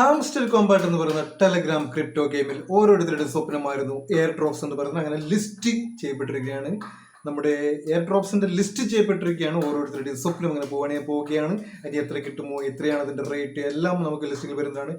Hamster കോമ്പാട്ട് എന്ന് പറയുന്ന Telegram crypto ഗെയിമിൽ ഓരോരുത്തരുടെ സ്വപ്നമായിരുന്നു എയർ ഡ്രോപ്സ് എന്ന് പറയുന്നത്. അങ്ങനെ ലിസ്റ്റ് ചെയ്യപ്പെട്ടിരിക്കുകയാണ്. നമ്മുടെ എയർ ഡ്രോപ്സിന്റെ ലിസ്റ്റ് ചെയ്യപ്പെട്ടിരിക്കുകയാണ്. ഓരോരുത്തരുടെയും സ്വപ്നം അങ്ങനെ പോവുകയാണെങ്കിൽ പോവുകയാണ്. അതിന് എത്ര കിട്ടുമോ എത്രയാണ് അതിന്റെ റേറ്റ് എല്ലാം നമുക്ക് ലിസ്റ്റിൽ വരുന്നതാണ്.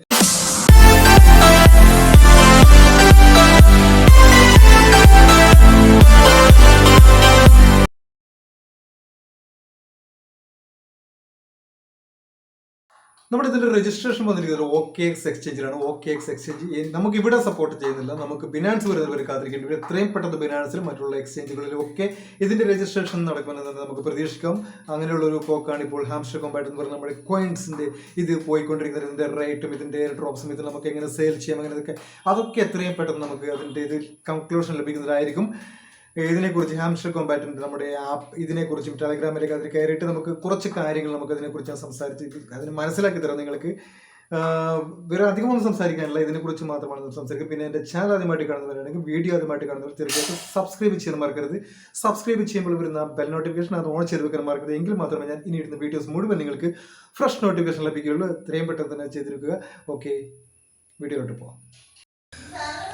നമ്മുടെ ഇതിന്റെ രജിസ്ട്രേഷൻ വന്നിരിക്കുന്നത് ഓക്കെ എക്സ് എക്സ്ചേഞ്ചിലാണ് ഓക്കെ എക്സ് എക്സ്ചേഞ്ച് നമുക്ക് ഇവിടെ സപ്പോർട്ട് ചെയ്യുന്നില്ല. നമുക്ക് ബിനാൻസ് വരുന്നവരെ കാത്തിരിക്കേണ്ടി വരും. എത്രയും പെട്ടെന്ന് ബിനാൻസിലും മറ്റുള്ള എക്സ്ചേഞ്ചുകളിലും ഒക്കെ ഇതിന്റെ രജിസ്ട്രേഷൻ നടക്കുമെന്ന് നമുക്ക് പ്രതീക്ഷിക്കാം. അങ്ങനെയുള്ള ഒരു പോക്കാണ് ഇപ്പോൾ ഹാംസ്റ്റർ കോമ്പാറ്റ് എന്ന് പറഞ്ഞാൽ നമ്മുടെ കോയിൻസിന്റെ ഇത് പോയിക്കൊണ്ടിരിക്കുന്നത്. ഇതിന്റെ റേറ്റും ഇതിന്റെ ഡ്രോപ്സും ഇത് നമുക്ക് എങ്ങനെ സെയിൽ ചെയ്യാം അങ്ങനെ ഇതൊക്കെ അതൊക്കെ എത്രയും പെട്ടെന്ന് നമുക്ക് അതിന്റെ ഇത് കൺക്ലൂഷൻ ലഭിക്കുന്നതായിരിക്കും. ഇതിനെക്കുറിച്ച് ഹാംസ്റ്റർ കോമ്പാറ്റിന്റെ നമ്മുടെ ആപ്പ് ഇതിനെക്കുറിച്ചും ടെലഗ്രാമിലേക്ക് അതിൽ കയറിയിട്ട് നമുക്ക് കുറച്ച് കാര്യങ്ങൾ നമുക്ക് അതിനെക്കുറിച്ച് സംസാരിച്ച് അതിന് മനസ്സിലാക്കി തരാം നിങ്ങൾക്ക്. വേറെ അധികമൊന്നും സംസാരിക്കാനില്ല. ഇതിനെക്കുറിച്ച് മാത്രമാണ് സംസാരിക്കുക. പിന്നെ എന്റെ ചാനൽ ആദ്യമായിട്ട് കാണുന്നവരാണെങ്കിൽ വീഡിയോ ആദ്യമായിട്ട് കാണുന്നവർ തീർച്ചയായിട്ടും സബ്സ്ക്രൈബ് ചെയ്യാൻ മറക്കരുത്. സബ്സ്ക്രൈബ് ചെയ്യുമ്പോൾ വരുന്ന ബെൽ നോട്ടിഫിക്കേഷൻ അത് ഓൺ ചെയ്ത് വെക്കാൻ മറക്കരുത്. എങ്കിൽ മാത്രമേ ഞാൻ ഇനി ഇടുന്ന വീഡിയോസ് മുഴുവൻ നിങ്ങൾക്ക് ഫ്രഷ് നോട്ടിഫിക്കേഷൻ ലഭിക്കുകയുള്ളൂ. എത്രയും പെട്ടെന്ന് തന്നെ ചെയ്തിരിക്കുക. ഓക്കെ വീഡിയോയിലോട്ട് പോകാം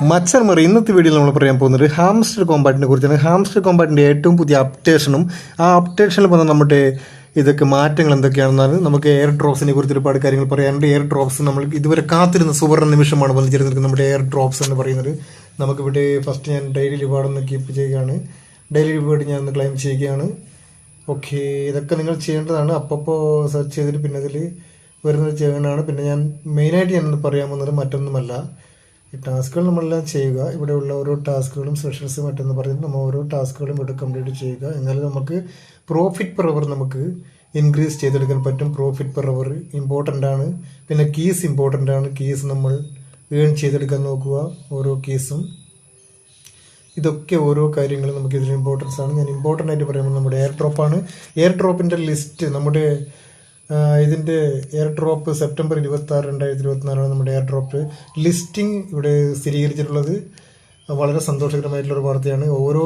മച്ചർ മറി ഇന്നത്തെ വീഡിയോയിൽ നമ്മൾ പറയാൻ പോകുന്നത് ഹാംസ്റ്റർ കോമ്പാറ്റിനെ കുറിച്ചാണ്. ഹാംസ്റ്റർ കോമ്പാറ്റിന്റെ ഏറ്റവും പുതിയ അപ്ഡേഷനും ആ അപ്ഡേഷനിൽ വന്ന നമ്മുടെ ഇതൊക്കെ മാറ്റങ്ങൾ എന്തൊക്കെയാണെന്നാണ് നമുക്ക് എയർ ഡ്രോപ്സിനെ കുറിച്ച് ഒരുപാട് കാര്യങ്ങൾ പറയാനുണ്ട്. എയർ ഡ്രോപ്സ് നമ്മൾ ഇതുവരെ കാത്തിരുന്ന സുവർണ നിമിഷമാണ് വന്നു നമ്മുടെ എയർ ഡ്രോപ്സ് എന്ന് പറയുന്നത്. നമുക്കിവിടെ ഫസ്റ്റ് ഞാൻ ഡെയിലി റിവാർഡ് ഒന്ന് കീപ്പ് ചെയ്യുകയാണ്. ഡെയിലി റിവാർഡ് ഞാൻ ഒന്ന് ക്ലെയിം ചെയ്യുകയാണ്. ഓക്കെ ഇതൊക്കെ നിങ്ങൾ ചെയ്യേണ്ടതാണ്. അപ്പോൾ സെർച്ച് ചെയ്തിട്ട് പിന്നെ അതിൽ വരുന്നത് ചെയ്യേണ്ടതാണ് പിന്നെ ഞാൻ മെയിനായിട്ട് ഞാനൊന്ന് പറയാൻ പോകുന്നത് മറ്റൊന്നുമല്ല. ഈ ടാസ്കുകൾ നമ്മളെല്ലാം ചെയ്യുക. ഇവിടെയുള്ള ഓരോ ടാസ്കുകളും സെഷൻസ് മറ്റെന്ന് പറയുന്നത് നമ്മൾ ഓരോ ടാസ്കുകളും ഇവിടെ കംപ്ലീറ്റ് ചെയ്യുക. എന്നാലും നമുക്ക് പ്രോഫിറ്റ് പെർ അവർ നമുക്ക് ഇൻക്രീസ് ചെയ്തെടുക്കാൻ പറ്റും. പ്രോഫിറ്റ് പെർ അവർ ഇമ്പോർട്ടന്റ് ആണ്. പിന്നെ കീസ് ഇമ്പോർട്ടന്റ് ആണ്. കീസ് നമ്മൾ ഏൺ ചെയ്തെടുക്കാൻ നോക്കുക. ഓരോ കീസും ഇതൊക്കെ ഓരോ കാര്യങ്ങളും നമുക്ക് ഇതിന് ഇമ്പോർട്ടൻസ് ആണ്. ഞാൻ ഇമ്പോർട്ടന്റ് ആയിട്ട് പറയുമ്പോൾ നമ്മുടെ എയർ ഡ്രോപ്പാണ് എയർ ഡ്രോപ്പിന്റെ ലിസ്റ്റ് നമ്മുടെ ഇതിന്റെ എയർ ഡ്രോപ്പ് സെപ്റ്റംബർ ഇരുപത്തി ആറ് രണ്ടായിരത്തി ഇരുപത്തിനാലാണ് നമ്മുടെ എയർ ഡ്രോപ്പ് ലിസ്റ്റിംഗ് ഇവിടെ സ്ഥിരീകരിച്ചിട്ടുള്ളത്. വളരെ സന്തോഷകരമായിട്ടുള്ള ഒരു വാർത്തയാണ്. ഓരോ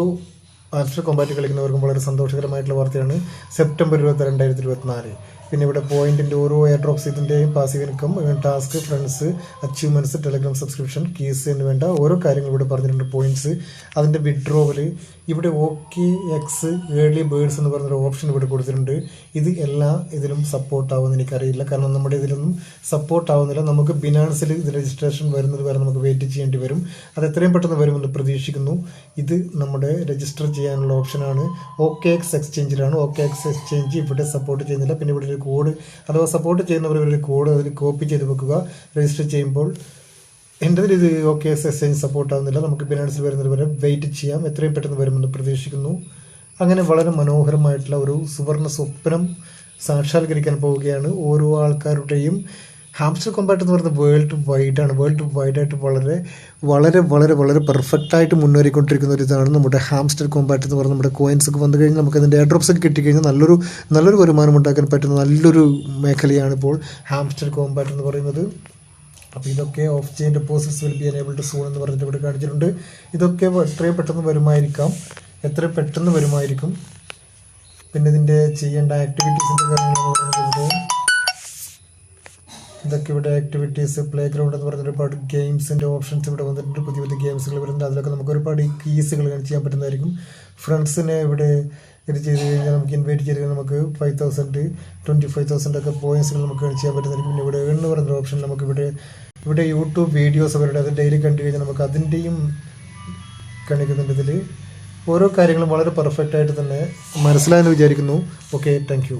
ആർച്ചർ കോമ്പാറ്റ് കളിക്കുന്നവർക്കും വളരെ സന്തോഷകരമായിട്ടുള്ള വാർത്തയാണ്. സെപ്റ്റംബർ ഇരുപത്തി രണ്ടായിരത്തി ഇരുപത്തിനാല് പിന്നെ ഇവിടെ പോയിന്റിന്റെ ഓരോ air drops ഇതിന്റെയും passive income task friends achievements Telegram subscription keys എന്ന് വേണ്ട ഓരോ കാര്യങ്ങൾ ഇവിടെ പറഞ്ഞിട്ടുണ്ട്. പോയിന്റ്സ് അതിന്റെ വിഡ്രോവൽ ഇവിടെ ഓക്കെ എക്സ് ഏർലി ബേർഡ്സ് എന്ന് പറഞ്ഞൊരു ഓപ്ഷൻ ഇവിടെ കൊടുത്തിട്ടുണ്ട്. ഇത് എല്ലാ ഇതിലും സപ്പോർട്ട് ആവുമെന്ന് എനിക്കറിയില്ല. കാരണം നമ്മുടെ ഇതിലൊന്നും സപ്പോർട്ട് ആവുന്നില്ല. നമുക്ക് ബിനാൻസിൽ ഇത് രജിസ്ട്രേഷൻ വരുന്നത് വരെ നമുക്ക് വെയിറ്റ് ചെയ്യേണ്ടി വരും. അത് എത്രയും പെട്ടെന്ന് വരുമെന്ന് പ്രതീക്ഷിക്കുന്നു. ഇത് നമ്മുടെ രജിസ്റ്റർ ചെയ്യാനുള്ള ഓപ്ഷനാണ് ഓക്കെ എക്സ് എക്സ്ചേഞ്ചിലാണ് ഓക്കെ എക്സ് എക്സ്ചേഞ്ച് ഇവിടെ സപ്പോർട്ട് ചെയ്യുന്നില്ല. പിന്നെ ഇവിടെ കോഡ് അഥവാ സപ്പോർട്ട് ചെയ്യുന്നവർ ഒരു കോഡ് അതിൽ കോപ്പി ചെയ്ത് വെക്കുക രജിസ്റ്റർ ചെയ്യുമ്പോൾ എന്റെ ഇത് ഓക്കെ എസ് സപ്പോർട്ട് ആവുന്നില്ല. നമുക്ക് ബിനാൻസിൽ വരുന്നത് വരെ വെയിറ്റ് ചെയ്യാം. എത്രയും പെട്ടെന്ന് വരുമെന്ന് പ്രതീക്ഷിക്കുന്നു. അങ്ങനെ വളരെ മനോഹരമായിട്ടുള്ള ഒരു സുവർണ സ്വപ്നം സാക്ഷാത്കരിക്കാൻ പോവുകയാണ് ഓരോ ആൾക്കാരുടെയും ഹാംസ്റ്റർ കോമ്പാറ്റ് എന്ന് പറയുന്നത് വേൾഡ് വൈഡാണ് വേൾഡ് വൈഡായിട്ട് വളരെ വളരെ വളരെ വളരെ പെർഫെക്റ്റ് ആയിട്ട് മുന്നേറിക്കൊണ്ടിരിക്കുന്ന ഒരു ഇതാണ് നമ്മുടെ ഹാംസ്റ്റർ കോമ്പാറ്റ് എന്ന് പറയുന്നത്. നമ്മുടെ കോയിൻസ് ഒക്കെ വന്നു കഴിഞ്ഞാൽ നമുക്ക് അതിന്റെ ഡ്രോപ്സ് ഒക്കെ കിട്ടിക്കഴിഞ്ഞാൽ നല്ലൊരു നല്ലൊരു വരുമാനം ഉണ്ടാക്കാൻ പറ്റുന്ന നല്ലൊരു മേഖലയാണ് ഇപ്പോൾ ഹാംസ്റ്റർ കോമ്പാറ്റ് എന്ന് പറയുന്നത്. അപ്പോൾ ഇതൊക്കെ off chain deposits will be enable to soon എന്ന് പറഞ്ഞിട്ട് ഇവിടെ കാണിച്ചിട്ടുണ്ട്. ഇതൊക്കെ എത്രയും പെട്ടെന്ന് വരുമായിരിക്കാം. എത്ര പെട്ടെന്ന് വരുമായിരിക്കും. പിന്നെ ഇതിന്റെ ചെയ്യേണ്ട ആക്ടിവിറ്റീസിന്റെ കാര്യങ്ങൾ ഇവിടെ ആക്ടിവിറ്റീസ് പ്ലേ ഗ്രൗണ്ട് എന്ന് പറഞ്ഞ ഒരുപാട് ഗെയിംസിന്റെ ഓപ്ഷൻസ് ഇവിടെ വന്നിട്ടുണ്ട്. പുതിയ പുതിയ ഗെയിംസുകൾ വരുന്നുണ്ട്. അതിലൊക്കെ നമുക്ക് ഒരുപാട് കീസുകൾ ചെയ്യാൻ പറ്റുന്നതായിരിക്കും. ഫ്രണ്ട്സിനെ ഇവിടെ ഇത് ചെയ്ത് കഴിഞ്ഞാൽ നമുക്ക് ഇൻവൈറ്റ് ചെയ്ത് നമുക്ക് five thousand twenty five thousand ഒക്കെ പോയിൻസുകൾ നമുക്ക് ചെയ്യാൻ പറ്റുന്നതായിരിക്കും. പിന്നെ ഇവിടെ എന്ന് പറയുന്ന ഓപ്ഷൻ നമുക്ക് ഇവിടെ ഇവിടെ യൂട്യൂബ് വീഡിയോസ് അവരുടെ അത് ഡെയിലി കണ്ടു കഴിഞ്ഞാൽ നമുക്ക് അതിന്റെയും കാണിക്കുന്നുണ്ട് ഇതിൽ ഓരോ കാര്യങ്ങളും വളരെ പെർഫെക്റ്റ് ആയിട്ട് തന്നെ മനസ്സിലായെന്ന് വിചാരിക്കുന്നു. Okay thank